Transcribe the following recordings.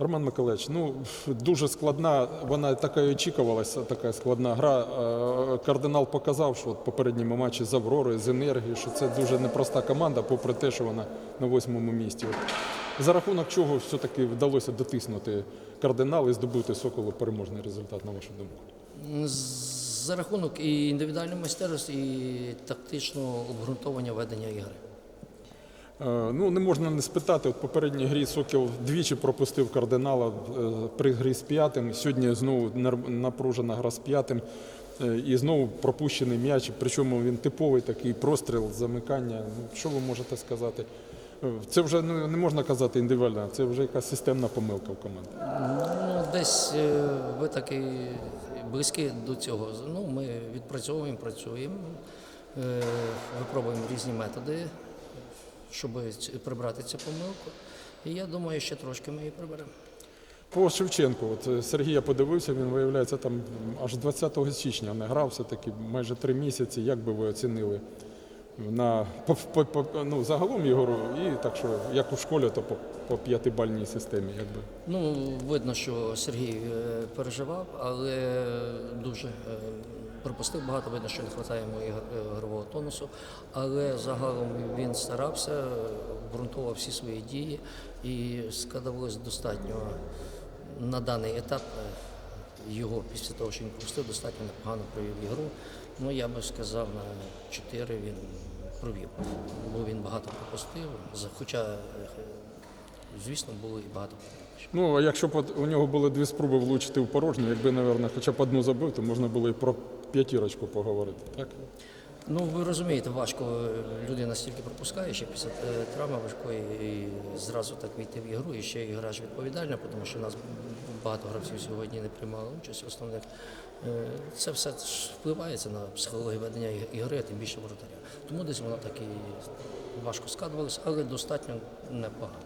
Роман Миколаївич, ну дуже складна, вона така і очікувалася, така складна гра. Е, Кардинал показав, що от попередньому матчі з Авророю, з енергією, що це дуже непроста команда, попри те, що вона на восьмому місці. От за рахунок чого все-таки вдалося дотиснути кардинал і здобути соколу переможний результат, на вашу думку? За рахунок і індивідуальної майстерності, і тактичного обґрунтовання ведення ігри. Е, Ну, не можна не спитати. От попередній грі Сокіл двічі пропустив кардинала е, при грі з п'ятим. Сьогодні знову напружена гра з п'ятим. Е, І знову пропущений м'яч. Причому він типовий такий простріл, замикання. Ну, Що ви можете сказати? Це вже ну, не можна казати індивідуально, це вже якась системна помилка в команді. Ну, десь ви таки близькі до цього. Ну, ми відпрацьовуємо, працюємо, випробуємо різні методи, щоб прибрати цю помилку. І я думаю, ще трошки ми її приберемо. По Шевченку, от е, Сергій я подивився, він виявляється там аж 20 січня не грав, все-таки майже три місяці. Як би ви оцінили на по, по, по- ну, загалом його і так що як у школі, то по, по п'ятибальній системі, якби. Ну, видно, що Сергій е, переживав, але дуже е, пропустив багато. Видно, що не вистачає йому е, ігрового тонусу. Але загалом він старався, обґрунтував всі свої дії і складалось достатньо на даний етап. е, Його після того, що він пропустив, достатньо непогано провів ігру. Ну, я би сказав, на 4 він провів, бо він багато пропустив. Хоча, е, звісно, було і багато. Ну, а якщо б у нього були дві спроби влучити в порожню, якби, мабуть, хоча б одну забив, то можна було і про п'ятірочку поговорити. Так? Ну, ви розумієте, важко е, людина стільки пропускає ще після е, травми важкої і зразу так війти в ігру. І ще і гра ж відповідальна, тому що у нас багато гравців сьогодні не приймали участь основних. Е, Це все впливається на психологію ведення ігри, а тим більше воротаря. Тому десь воно так і важко складувалося, але достатньо непогано.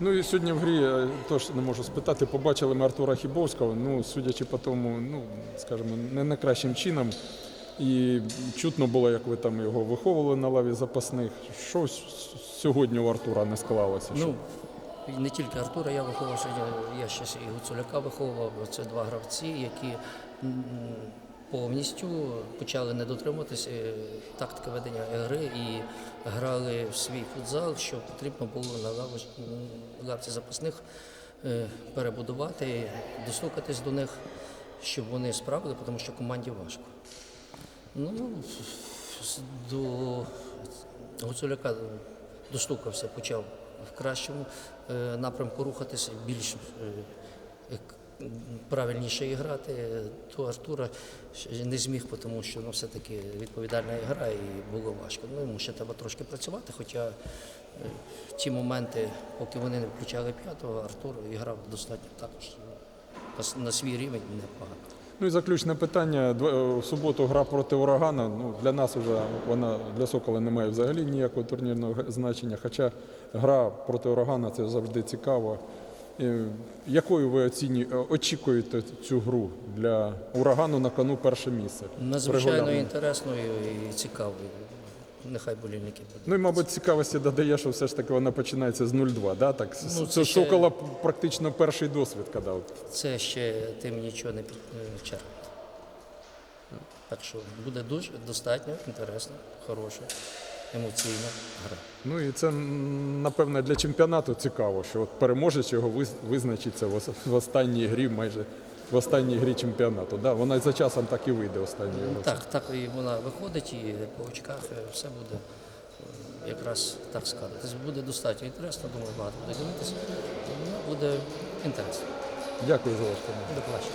Ну і сьогодні в грі е, теж не можу спитати. Побачили ми Артура Хібовського. Ну, судячи по тому, ну скажімо, не найкращим чином. І чутно було, як ви там його виховували на лаві запасних. Що сьогодні у Артура не склалося? Ну, не тільки Артура я виховував, я ще і Гуцуляка виховував. Це два гравці, які повністю почали не дотримуватися е, тактики ведення гри і грали в свій футзал, що потрібно було на лавці запасних е, перебудувати, достукатись до них, щоб вони справили, тому що команді важко. Ну, до Гуцуляка достукався, почав в кращому е, напрямку рухатися, більш правильніше грати. То Артура не зміг, тому що ну, все-таки відповідальна гра і було важко. Ну, йому ще треба трошки працювати, хоча е, ті моменти, поки вони не включали п'ятого, Артур грав достатньо також на свій рівень непогано. Ну і заключне питання. Е, В суботу гра проти урагана. Ну, для нас вже вона для Сокола не має взагалі ніякого турнірного значення. Хоча гра проти урагана це завжди цікаво. Е, Якою ви оціні... е, очікуєте цю гру для урагану на кону перше місце? Надзвичайно інтересною і цікавою. Нехай болільники будуть. Ну і, мабуть, цікавості додає, що все ж таки вона починається з 0-2, да? Так, Ну, це це ще- практично перший досвід кадав. Це ще тим нічого не підчерпне. Так що буде дуже достатньо інтересна, хороша, емоційна гра. Ну і це напевне для чемпіонату цікаво, що от переможець його визначиться в останній грі, майже в останній грі чемпіонату. Да? Вона за часом так і вийде останньою. грою. Так, так і вона виходить, і по очках е, все буде е, якраз так складатись. Буде достатньо інтересно, думаю, багато буде дивитися. Ну, Буде інтересно. Дякую за ваш коментар. До побачення.